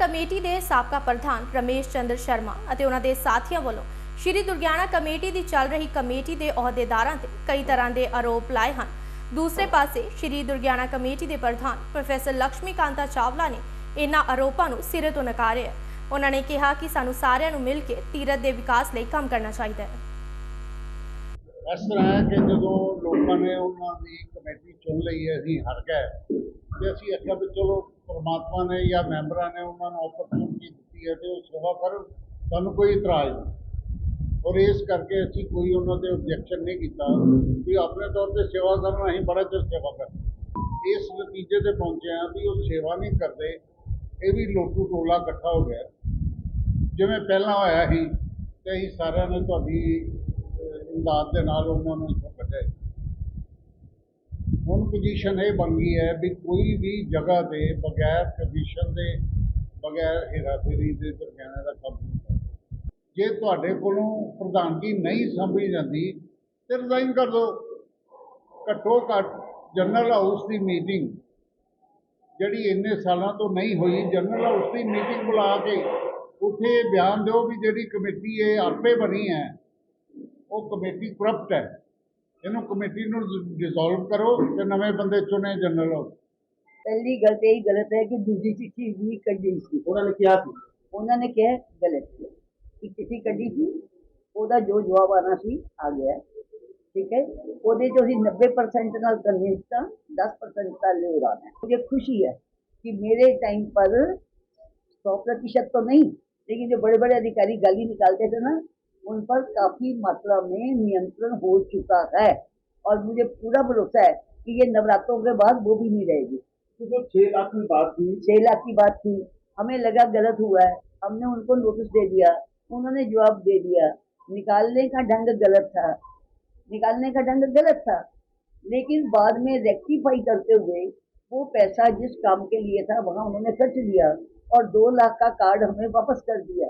Committee ਦੇ ਸਾਬਕਾ ਪ੍ਰਧਾਨ ਰਮੇਸ਼ ਚੰਦਰ ਸ਼ਰਮਾ ਅਤੇ ਉਹਨਾਂ ਦੇ ਸਾਥੀਆਂ ਵੱਲੋਂ ਸ਼੍ਰੀ ਦੁਰਗਿਆਣਾ ਕਮੇਟੀ ਦੀ ਚੱਲ ਰਹੀ ਕਮੇਟੀ ਦੇ ਅਹੁਦੇਦਾਰਾਂ ਤੇ ਕਈ ਤਰ੍ਹਾਂ ਦੇ ਆਰੋਪ ਲਾਏ ਹਨ। ਦੂਸਰੇ ਪਾਸੇ ਸ਼੍ਰੀ ਦੁਰਗਿਆਣਾ ਕਮੇਟੀ ਦੇ ਪ੍ਰਧਾਨ ਪ੍ਰੋਫੈਸਰ ਲక్ష్ਮੀ ਕਾਂਤਾ ਚਾਵਲਾ ਨੇ ਇਹਨਾਂ ਆਰੋਪਾਂ ਨੂੰ ਸਿਰੇ ਤੋਂ ਨਕਾਰਿਆ। ਉਹਨਾਂ ਨੇ ਕਿਹਾ ਕਿ ਸਾਨੂੰ ਸਾਰਿਆਂ ਨੂੰ ਮਿਲ ਕੇ ਤੀਰਥ ਦੇ ਵਿਕਾਸ ਲਈ ਕੰਮ ਕਰਨਾ ਚਾਹੀਦਾ ਹੈ। ਇਸ ਤਰ੍ਹਾਂ ਕਿ ਜਦੋਂ ਲੋਕਾਂ ਨੇ ਉਹਨਾਂ ਦੀ ਕਮੇਟੀ ਚੁਣ ਲਈ ਹੈ, ਅਸੀਂ ਹਰ ਗਏ ਤੇ ਅਸੀਂ ਆਖਿਆ ਵੀ ਚਲੋ ਪਰਮਾਤਮਾ ਨੇ ਜਾਂ ਮੈਂਬਰਾਂ ਨੇ ਉਹਨਾਂ ਨੂੰ ਓਪਰਚੁਨਿਟੀ ਦਿੱਤੀ ਹੈ ਤੇ ਉਹ ਸੇਵਾ ਕਰਨ, ਸਾਨੂੰ ਕੋਈ ਇਤਰਾਜ਼ ਨਹੀਂ। ਔਰ ਇਸ ਕਰਕੇ ਅਸੀਂ ਕੋਈ ਉਹਨਾਂ ਤੇ ਆਬਜੈਕਸ਼ਨ ਨਹੀਂ ਕੀਤਾ ਵੀ ਆਪਣੇ ਤੌਰ ਤੇ ਸੇਵਾ ਕਰਨ, ਅਸੀਂ ਬੜਾ ਚਿਰ ਸੇਵਾ ਕਰਦੇ ਇਸ ਨਤੀਜੇ ਤੇ ਪਹੁੰਚੇ ਹਾਂ ਵੀ ਉਹ ਸੇਵਾ ਨਹੀਂ ਕਰਦੇ, ਇਹ ਵੀ ਲੋਟੂ ਟੋਲਾ ਇਕੱਠਾ ਹੋ ਗਿਆ। ਜਿਵੇਂ ਪਹਿਲਾਂ ਹੋਇਆ ਸੀ ਤੇ ਅਸੀਂ ਸਾਰਿਆਂ ਨੇ ਤੁਹਾਡੀ ਇਮਦਾਦ ਦੇ ਨਾਲ ਉਹਨਾਂ ਨੂੰ ਇੱਥੋਂ ਕੱਢਿਆ ਹੁਣ ਪੁਜੀਸ਼ਨ ਇਹ ਬਣ ਗਈ ਹੈ ਵੀ ਕੋਈ ਵੀ ਜਗ੍ਹਾ ਤੇ ਬਗੈਰ ਕਮਿਸ਼ਨ ਦੇ, ਬਗੈਰ ਹੇਰਾਫੇਰੀ ਦੇ ਦਰਮਿਆਨੇ ਦਾ ਕੰਮ ਨਹੀਂ ਕਰਦਾ। ਜੇ ਤੁਹਾਡੇ ਕੋਲੋਂ ਪ੍ਰਧਾਨਗੀ ਨਹੀਂ ਸਮਝੀ ਜਾਂਦੀ ਤੇ ਰਿਜ਼ਾਈਨ ਕਰ ਦਿਓ। ਘੱਟੋ ਘੱਟ ਜਨਰਲ ਹਾਊਸ ਦੀ ਮੀਟਿੰਗ ਜਿਹੜੀ ਇੰਨੇ ਸਾਲਾਂ ਤੋਂ ਨਹੀਂ ਹੋਈ ਜਨਰਲ ਹਾਊਸ ਦੀ ਮੀਟਿੰਗ ਬੁਲਾ ਕੇ ਉੱਥੇ ਬਿਆਨ ਦਿਓ ਵੀ ਜਿਹੜੀ ਕਮੇਟੀ ਇਹ ਆਪੇ ਬਣੀ ਹੈ, ਉਹ ਕਮੇਟੀ ਕਰਪਟ ਹੈ। ਇਹਨੂੰ ਕਮੇਟੀ ਨੂੰ ਡਿਸੋਲਵ ਕਰੋ ਤੇ ਨਵੇਂ ਬੰਦੇ ਚੁਣੇ ਜਨਰਲ ਹਾਊਸ ਪਹਿਲੀ ਗੱਲ ਤੇ ਇਹ ਗਲਤ ਹੈ ਕਿ ਦੂਜੀ ਚਿੱਠੀ ਵੀ ਕੱਢੀ ਸੀ ਉਹਨਾਂ ਨੇ ਕਿਹਾ ਸੀ ਉਹਨਾਂ ਨੇ ਕਿਹਾ ਗਲਤ ਹੈ ਕਿ ਚਿੱਠੀ ਕੱਢੀ ਸੀ ਉਹਦਾ ਜੋ ਜਵਾਬ ਆਣਾ ਸੀ ਆ ਗਿਆ ਠੀਕ ਹੈ ਉਹਦੇ ਜੋ ਅਸੀਂ 90% ਨਾਲ ਕਨਵਿੰਸ ਤਾਂ 10% का ले रहा है मुझे खुशी है कि मेरे टाइम पर सौ प्रतिशत तो नहीं लेकिन जो बड़े बड़े अधिकारी गाली निकालते थे ना उन पर काफ़ी मात्रा में नियंत्रण हो चुका है। और मुझे पूरा भरोसा है कि ये नवरात्रों के बाद वो भी नहीं रहेगी। तो जो छह लाख की बात थी। छह लाख की बात थी। हमें लगा गलत हुआ है। हमने उनको नोटिस दे दिया। उन्होंने जवाब दे दिया। निकालने का ढंग गलत था। निकालने का ढंग गलत था। लेकिन बाद में रेक्टिफाई करते हुए वो पैसा जिस काम के लिए था वहाँ उन्होंने खर्च दिया और दो लाख का कार्ड हमें वापस कर दिया।